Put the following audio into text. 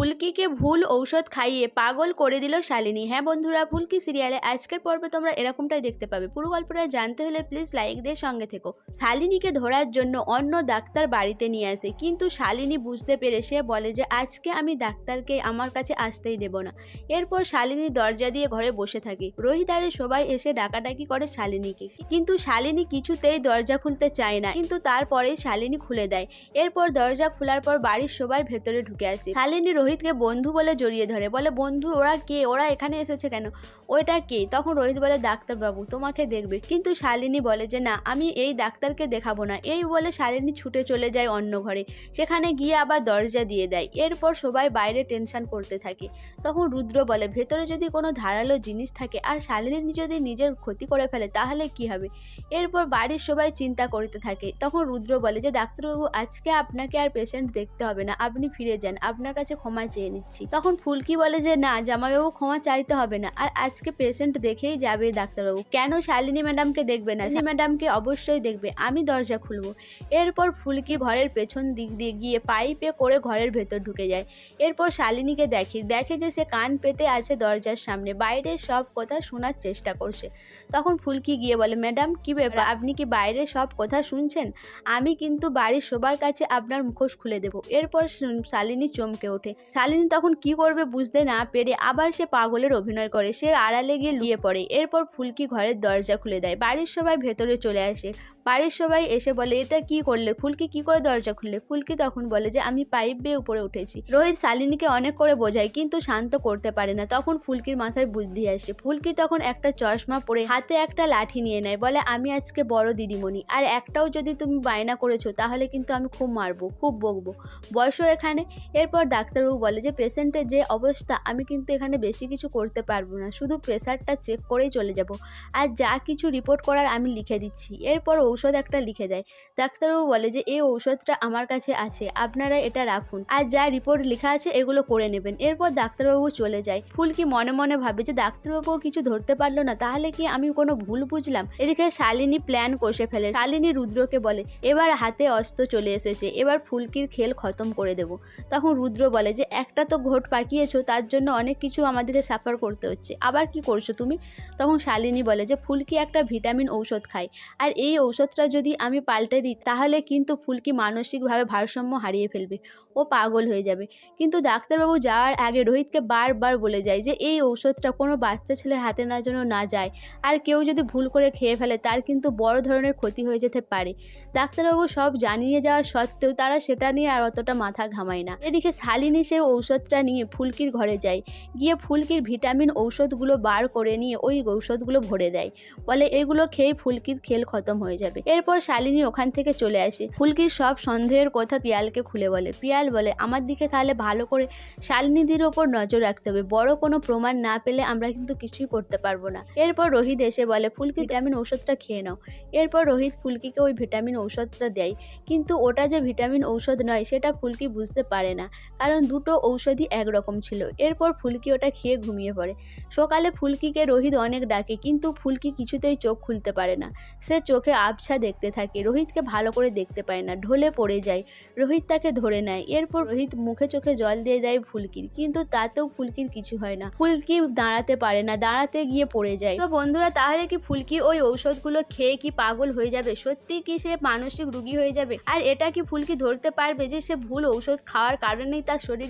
ফুলকিকে ভুল ঔষধ খাইয়ে পাগল করে দিল শালিনী। হ্যাঁ বন্ধুরা, ফুলকি সিরিয়ালে আজকের পর্বে তোমরা এরকমটাই দেখতে পাবে। পুরো গল্পটা জানতে হলে প্লিজ লাইক দিয়ে সঙ্গে থেকো। শালিনীকে ধরার জন্য অন্য ডাক্তার বাড়িতে নিয়ে আসে, কিন্তু শালিনী বুঝতে পেরে সে বলে যে, আজকে আমি ডাক্তারকে আমার কাছে আসতেই দেব না। এরপর শালিনী দরজা দিয়ে ঘরে বসে থাকে। রোহিত আরে সবাই এসে ডাকাডাকি করে শালিনীকে। কিন্তু শালিনী কিছুতেই দরজা খুলতে চায় না, কিন্তু তারপরেই শালিনী খুলে দেয়। এরপর দরজা খোলার পর বাড়ির সবাই ভেতরে ঢুকে আসে। শালিনী রোহিতকে বন্ধু বলে জড়িয়ে ধরে। বলে, বন্ধু, ওরা কে? ওরা এখানে এসেছে কেন? ওইটা কে? তখন রোহিত বলে, ডাক্তারবাবু, তোমাকে দেখবে। কিন্তু শালিনী বলে যে, না, আমি এই ডাক্তারকে দেখাবো না। এই বলে শালিনী ছুটে চলে যায় অন্য ঘরে। সেখানে গিয়ে আবার দরজা দিয়ে দেয়। এরপর সবাই বাইরে টেনশন করতে থাকে। তখন রুদ্র বলে, ভেতরে যদি কোনো ধারালো জিনিস থাকে আর শালিনী যদি নিজের ক্ষতি করে ফেলে, তাহলে কি হবে? এরপর বাড়ির সবাই চিন্তা করতে থাকে। তখন রুদ্র বলে যে, ডাক্তারবাবু, আজকে আপনাকে আর পেশেন্ট দেখতে হবে না। আপনি ফিরে যান। আপনার কাছে চেয়ে নিচ্ছি। তখন ফুলকি বলে যে, না, জামাইবাবু ক্ষমা চাইতে হবে না। আর আজকে পেশেন্ট দেখেই যাবে ডাক্তারবাবু। কেন শালিনী ম্যাডামকে দেখবে না? শালিনী ম্যাডামকে অবশ্যই দেখবে। আমি দরজা খুলবো। এরপর ফুলকি ঘরের পেছন দিক দিয়ে গিয়ে পাইপে করে ঘরের ভেতর ঢুকে যায়। এরপর শালিনীকে দেখে দেখে যে সে কান পেতে আছে দরজার সামনে। বাইরের সব কথা শোনার চেষ্টা করছে। তখন ফুলকি গিয়ে বলে, ম্যাডাম, কি ব্যাপার? আপনি কি বাইরে সব কথা শুনছেন? আমি কিন্তু বাড়ির সবার কাছে আপনার মুখোশ খুলে দেব। এরপর শালিনী চমকে ওঠে। শালিনী তখন কি করবে বুঝতে না পেরে আবার সে পাগলের অভিনয় করে। সে আড়ালে গিয়ে লুয়ে পড়ে। এরপর ফুলকি ঘরের দরজা খুলে দেয়। বাড়ির সবাই ভেতরে চলে আসে। বাড়ির সবাই এসে বলে, এটা কি করলে? ফুলকি কি করে দরজা খুললে? ফুলকি তখন বলে যে, আমি পাইপ বেয়ে উপরে উঠেছি। রোহিত শালিনীকে অনেক করে বোঝায়, কিন্তু শান্ত করতে পারে না। তখন ফুলকির মাথায় বুদ্ধি আসে। ফুলকি তখন একটা চশমা পরে হাতে একটা লাঠি নিয়ে নেয়। বলে, আমি আজকে বড় দিদিমণি। আর একটাও যদি তুমি বায়না করেছ, তাহলে কিন্তু আমি খুব মারবো, খুব বকবো। বয়সও এখানে। এরপর ডাক্তারবাবু বলে যে পেশেন্টের যে অবস্থা, আমি কিন্তু এখানে বেশি কিছু করতে পারব না। শুধু প্রেশারটা চেক করেই চলে যাব। আর যা কিছু রিপোর্ট করার আমি লিখে দিচ্ছি। এরপর ঔষধ একটা লিখে দেয়। ডাক্তারবাবু বলে যে, এই ঔষধটা আমার কাছে আছে। আপনারা এটা রাখুন। আর যা রিপোর্ট লেখা আছে, এগুলো করে নেবেন। এরপর ডাক্তারবাবু চলে যায়। ফুলকি মনে মনে ভাবে যে ডাক্তারবাবু কিছু ধরতে পারল না। তাহলে কি আমি কোনো ভুল বুঝলাম? এদিকে শালিনী প্ল্যান কষে ফেলে। শালিনী রুদ্রকে বলে, এবার হাতে অস্ত্র চলে এসেছে। এবার ফুলকির খেল খতম করে দেব। তখন রুদ্র বলে যে একটা তো ঘোট পাকিয়েছো, তার জন্য অনেক কিছু আমাদেরকে সাফার করতে হচ্ছে। আবার কি করছ তুমি? তখন শালিনী বলে যে, ফুলকি একটা ভিটামিন ঔষধ খায়। আর এই ঔষধটা যদি আমি পাল্টে দিই, তাহলে কিন্তু ফুলকি মানসিকভাবে ভারসাম্য হারিয়ে ফেলবে। ও পাগল হয়ে যাবে। কিন্তু ডাক্তারবাবু যাওয়ার আগে রোহিতকে বারবার বলে যায় যে, এই ঔষধটা কোনো বাচ্চা ছেলের হাতে না যেন না যায়। আর কেউ যদি ভুল করে খেয়ে ফেলে, তার কিন্তু বড় ধরনের ক্ষতি হয়ে যেতে পারে। ডাক্তারবাবু সব জানিয়ে যাওয়া সত্ত্বেও তারা সেটা নিয়ে আর অতটা মাথা ঘামায় না। এদিকে শালিনী সে ঔষধটা নিয়ে ফুলকির ঘরে যায়। গিয়ে ফুলকির ভিটামিন ঔষধগুলো বার করে নিয়ে ওই ঔষধগুলো ভরে দেয়। বলে এগুলো খেয়ে ফুলকির খেল খতম হয়ে যাবে। এরপর শালিনী ওখান থেকে চলে আসে। ফুলকির সব সন্দেহের কথা পিয়ালকে খুলে বলে। পিয়াল বলে, আমার দিকে তাহলে ভালো করে শালিনীদির ওপর নজর রাখতে হবে। বড় কোনো প্রমাণ না পেলে আমরা কিন্তু কিছুই করতে পারব না। এরপর রোহিত এসে বলে, ফুলকি ভিটামিন ঔষধটা খেয়ে নাও। এরপর রোহিত ফুলকিকে ওই ভিটামিন ঔষধটা দেয়। কিন্তু ওটা যে ভিটামিন ঔষধ নয়, সেটা ফুলকি বুঝতে পারে না। কারণ দুটো ঔষধই একরকম ছিল। এরপর ফুলকি ওটা খেয়ে ঘুমিয়ে পড়ে। সকালে ফুলকিকে রোহিত অনেক ডাকে, কিন্তু ফুলকি কিছুতেই চোখ খুলতে পারে না। সে চোখে আবছা দেখতে থাকে, রোহিতকে ভালো করে দেখতে পায় না, ঢলে পড়ে যায়। রোহিত তাকে ধরে নেয়, এরপর রোহিত মুখে চোখে জল দিয়ে দেয় ফুলকির, কিন্তু তাতেও ফুলকির কিছু হয় না। ফুলকি দাঁড়াতে পারে না, দাঁড়াতে গিয়ে পড়ে যায়। তো বন্ধুরা, তাহলে কি ফুলকি ওই ঔষধগুলো খেয়ে কি পাগল হয়ে যাবে? সত্যি কি সে মানসিক রুগী হয়ে যাবে? আর এটা কি ফুলকি ধরতে পারবে যে সে ভুল ঔষধ খাওয়ার কারণেই তার শরীরে